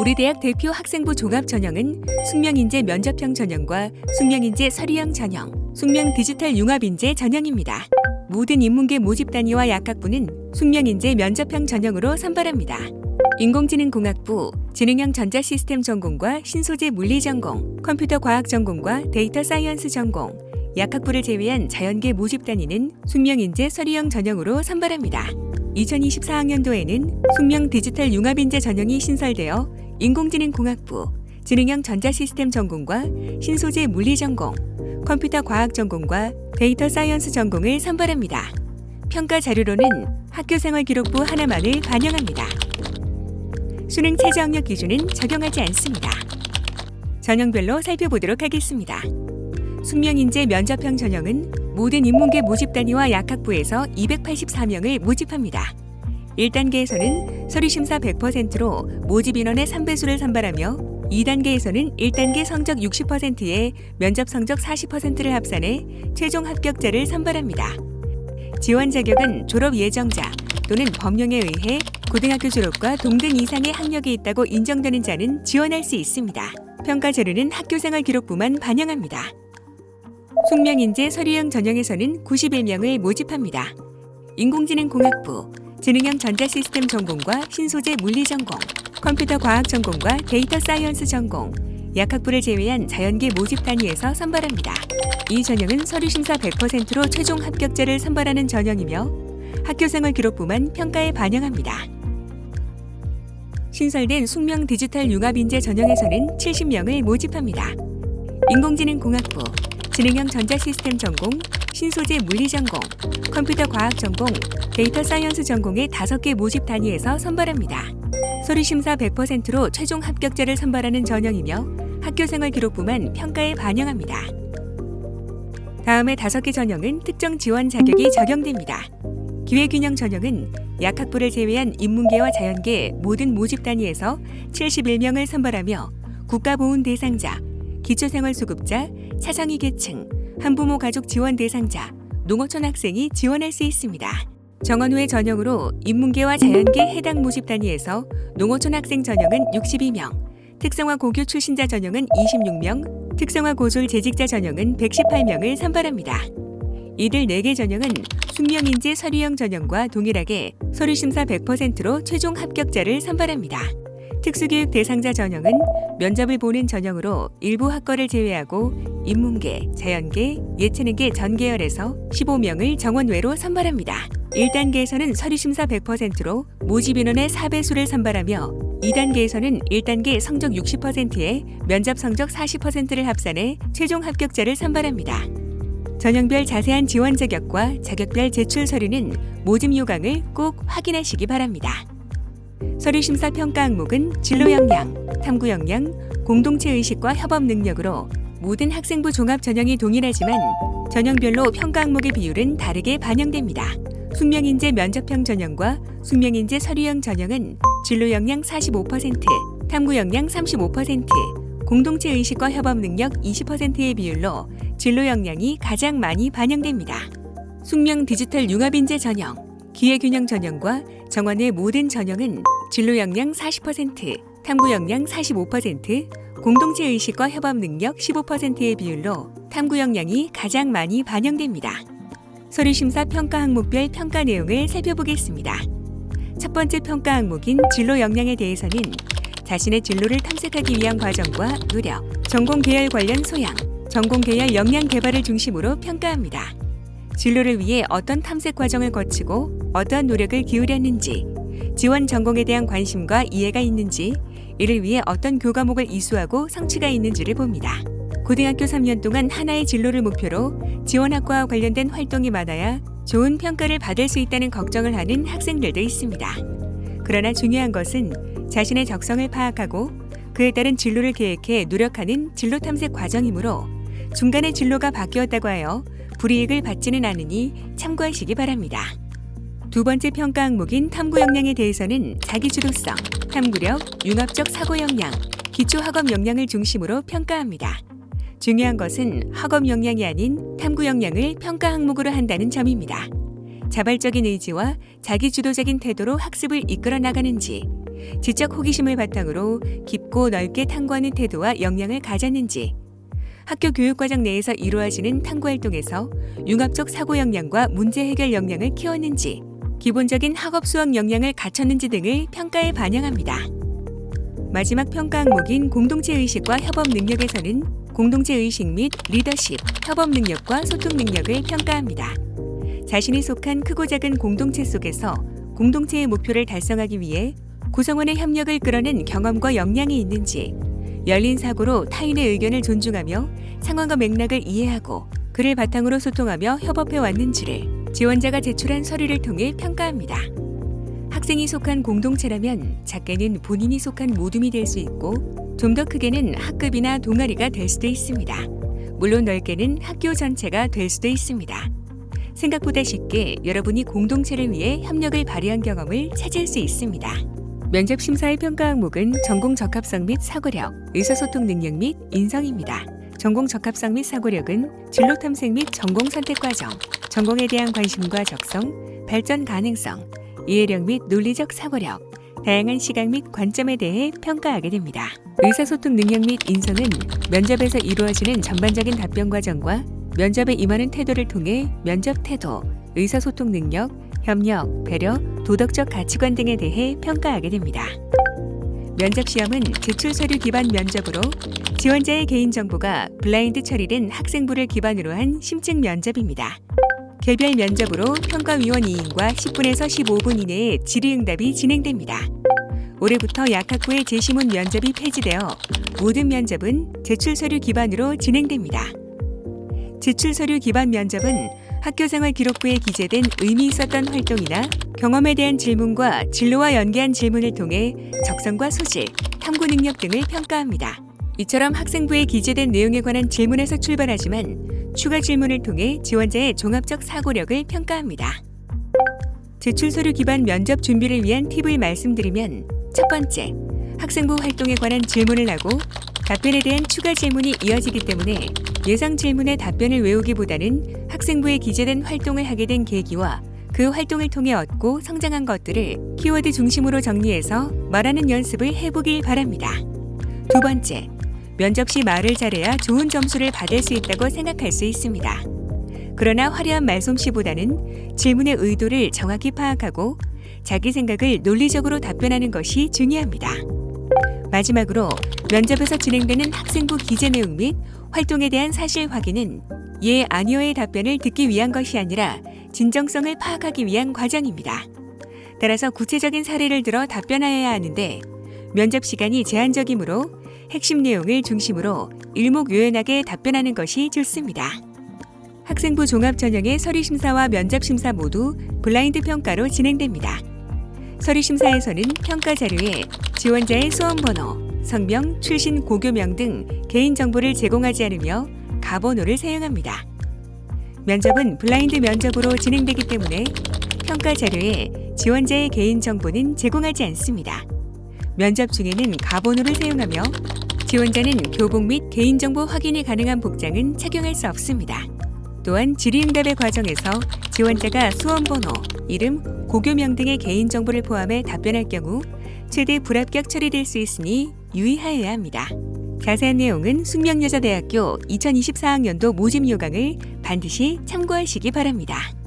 우리 대학 대표 학생부 종합 전형은 숙명인재 면접형 전형과 숙명인재 서류형 전형, 숙명 디지털 융합인재 전형입니다. 모든 인문계 모집 단위와 약학부는 숙명인재 면접형 전형으로 선발합니다. 인공지능공학부, 지능형 전자시스템 전공과 신소재 물리 전공, 컴퓨터 과학 전공과 데이터 사이언스 전공, 약학부를 제외한 자연계 모집 단위는 숙명인재 서류형 전형으로 선발합니다. 2024학년도에는 숙명 디지털 융합인재 전형이 신설되어 인공지능공학부, 지능형 전자시스템 전공과 신소재 물리 전공, 컴퓨터 과학 전공과 데이터 사이언스 전공을 선발합니다. 평가 자료로는 학교생활기록부 하나만을 반영합니다. 수능 최저 학력 기준은 적용하지 않습니다. 전형별로 살펴보도록 하겠습니다. 숙명인재 면접형 전형은 모든 인문계 모집 단위와 약학부에서 284명을 모집합니다. 1단계에서는 서류 심사 100%로 모집 인원의 3배수를 선발하며 2단계에서는 1단계 성적 60%에 면접 성적 40%를 합산해 최종 합격자를 선발합니다. 지원 자격은 졸업 예정자 또는 법령에 의해 고등학교 졸업과 동등 이상의 학력이 있다고 인정되는 자는 지원할 수 있습니다. 평가 자료는 학교생활 기록부만 반영합니다. 숙명인재 서류형 전형에서는 91명을 모집합니다. 인공지능공학부, 지능형 전자시스템 전공과 신소재 물리 전공, 컴퓨터 과학 전공과 데이터 사이언스 전공, 약학부를 제외한 자연계 모집 단위에서 선발합니다. 이 전형은 서류 심사 100%로 최종 합격자를 선발하는 전형이며 학교생활 기록부만 평가에 반영합니다. 신설된 숙명 디지털 융합 인재 전형에서는 70명을 모집합니다. 인공지능공학부, 지능형 전자시스템 전공, 신소재 물리 전공, 컴퓨터 과학 전공, 데이터 사이언스 전공의 5개 모집 단위에서 선발합니다. 서류 심사 100%로 최종 합격자를 선발하는 전형이며 학교생활 기록부만 평가에 반영합니다. 다음의 5개 전형은 특정 지원 자격이 적용됩니다. 기회균형 전형은 약학부를 제외한 인문계와 자연계 모든 모집 단위에서 71명을 선발하며 국가보훈 대상자, 기초생활수급자, 차상위 계층, 한부모 가족 지원 대상자, 농어촌 학생이 지원할 수 있습니다. 정원 후의 전형으로 인문계와 자연계 해당 모집 단위에서 농어촌 학생 전형은 62명, 특성화 고교 출신자 전형은 26명, 특성화 고졸 재직자 전형은 118명을 선발합니다. 이들 4개 전형은 숙명인재 서류형 전형과 동일하게 서류 심사 100%로 최종 합격자를 선발합니다. 특수교육 대상자 전형은 면접을 보는 전형으로 일부 학과를 제외하고 인문계, 자연계, 예체능계 전 계열에서 15명을 정원외로 선발합니다. 1단계에서는 서류 심사 100%로 모집 인원의 4배수를 선발하며 2단계에서는 1단계 성적 60%에 면접 성적 40%를 합산해 최종 합격자를 선발합니다. 전형별 자세한 지원 자격과 자격별 제출 서류는 모집 요강을 꼭 확인하시기 바랍니다. 서류 심사 평가 항목은 진로 역량, 탐구 역량, 공동체 의식과 협업 능력으로 모든 학생부 종합 전형이 동일하지만 전형별로 평가 항목의 비율은 다르게 반영됩니다. 숙명인재 면접형 전형과 숙명인재 서류형 전형은 진로 역량 45%, 탐구 역량 35%, 공동체 의식과 협업 능력 20%의 비율로 진로 역량이 가장 많이 반영됩니다. 숙명 디지털 융합인재 전형, 기회균형 전형과 정원의 모든 전형은 진로 역량 40%, 탐구 역량 45%, 공동체 의식과 협업 능력 15%의 비율로 탐구 역량이 가장 많이 반영됩니다. 서류 심사 평가 항목별 평가 내용을 살펴보겠습니다. 첫 번째 평가 항목인 진로 역량에 대해서는 자신의 진로를 탐색하기 위한 과정과 노력, 전공 계열 관련 소양, 전공 계열 역량 개발을 중심으로 평가합니다. 진로를 위해 어떤 탐색 과정을 거치고 어떠한 노력을 기울였는지, 지원 전공에 대한 관심과 이해가 있는지, 이를 위해 어떤 교과목을 이수하고 성취가 있는지를 봅니다. 고등학교 3년 동안 하나의 진로를 목표로 지원학과와 관련된 활동이 많아야 좋은 평가를 받을 수 있다는 걱정을 하는 학생들도 있습니다. 그러나 중요한 것은 자신의 적성을 파악하고 그에 따른 진로를 계획해 노력하는 진로 탐색 과정이므로 중간에 진로가 바뀌었다고 하여 불이익을 받지는 않으니 참고하시기 바랍니다. 두 번째 평가 항목인 탐구 역량에 대해서는 자기 주도성, 탐구력, 융합적 사고 역량, 기초 학업 역량을 중심으로 평가합니다. 중요한 것은 학업 역량이 아닌 탐구 역량을 평가 항목으로 한다는 점입니다. 자발적인 의지와 자기주도적인 태도로 학습을 이끌어 나가는지, 지적 호기심을 바탕으로 깊고 넓게 탐구하는 태도와 역량을 가졌는지, 학교 교육과정 내에서 이루어지는 탐구 활동에서 융합적 사고 역량과 문제 해결 역량을 키웠는지, 기본적인 학업 수학 역량을 갖췄는지 등을 평가에 반영합니다. 마지막 평가 항목인 공동체 의식과 협업 능력에서는 공동체 의식 및 리더십, 협업 능력과 소통 능력을 평가합니다. 자신이 속한 크고 작은 공동체 속에서 공동체의 목표를 달성하기 위해 구성원의 협력을 끌어낸 경험과 역량이 있는지, 열린 사고로 타인의 의견을 존중하며 상황과 맥락을 이해하고 그를 바탕으로 소통하며 협업해 왔는지를 지원자가 제출한 서류를 통해 평가합니다. 학생이 속한 공동체라면 작게는 본인이 속한 모둠이 될 수 있고 좀 더 크게는 학급이나 동아리가 될 수도 있습니다. 물론 넓게는 학교 전체가 될 수도 있습니다. 생각보다 쉽게 여러분이 공동체를 위해 협력을 발휘한 경험을 찾을 수 있습니다. 면접 심사의 평가 항목은 전공 적합성 및 사고력, 의사소통 능력 및 인성입니다. 전공 적합성 및 사고력은 진로 탐색 및 전공 선택 과정, 전공에 대한 관심과 적성, 발전 가능성, 이해력 및 논리적 사고력, 다양한 시각 및 관점에 대해 평가하게 됩니다. 의사소통 능력 및 인성은 면접에서 이루어지는 전반적인 답변 과정과 면접에 임하는 태도를 통해 면접 태도, 의사소통 능력, 협력, 배려, 도덕적 가치관 등에 대해 평가하게 됩니다. 면접 시험은 제출 서류 기반 면접으로 지원자의 개인 정보가 블라인드 처리된 학생부를 기반으로 한 심층 면접입니다. 개별 면접으로 평가위원 2인과 10분에서 15분 이내에 질의응답이 진행됩니다. 올해부터 약학부의 재시문 면접이 폐지되어 모든 면접은 제출 서류 기반으로 진행됩니다. 제출 서류 기반 면접은 학교생활 기록부에 기재된 의미 있었던 활동이나 경험에 대한 질문과 진로와 연계한 질문을 통해 적성과 소질, 탐구 능력 등을 평가합니다. 이처럼 학생부에 기재된 내용에 관한 질문에서 출발하지만 추가 질문을 통해 지원자의 종합적 사고력을 평가합니다. 제출 서류 기반 면접 준비를 위한 팁을 말씀드리면 첫 번째, 학생부 활동에 관한 질문을 하고 답변에 대한 추가 질문이 이어지기 때문에 예상 질문의 답변을 외우기보다는 학생부에 기재된 활동을 하게 된 계기와 그 활동을 통해 얻고 성장한 것들을 키워드 중심으로 정리해서 말하는 연습을 해보길 바랍니다. 두 번째, 면접 시 말을 잘해야 좋은 점수를 받을 수 있다고 생각할 수 있습니다. 그러나 화려한 말솜씨보다는 질문의 의도를 정확히 파악하고 자기 생각을 논리적으로 답변하는 것이 중요합니다. 마지막으로 면접에서 진행되는 학생부 기재 내용 및 활동에 대한 사실 확인은 예, 아니오의 답변을 듣기 위한 것이 아니라 진정성을 파악하기 위한 과정입니다. 따라서 구체적인 사례를 들어 답변하여야 하는데 면접 시간이 제한적이므로 핵심 내용을 중심으로 일목요연하게 답변하는 것이 좋습니다. 학생부 종합 전형의 서류 심사와 면접 심사 모두 블라인드 평가로 진행됩니다. 서류 심사에서는 평가 자료에 지원자의 수험 번호, 성명, 출신 고교명 등 개인 정보를 제공하지 않으며 가번호를 사용합니다. 면접은 블라인드 면접으로 진행되기 때문에 평가 자료에 지원자의 개인 정보는 제공하지 않습니다. 면접 중에는 가번호를 사용하며 지원자는 교복 및 개인정보 확인이 가능한 복장은 착용할 수 없습니다. 또한 질의응답의 과정에서 지원자가 수험번호, 이름, 고교명 등의 개인정보를 포함해 답변할 경우 최대 불합격 처리될 수 있으니 유의하여야 합니다. 자세한 내용은 숙명여자대학교 2024학년도 모집 요강을 반드시 참고하시기 바랍니다.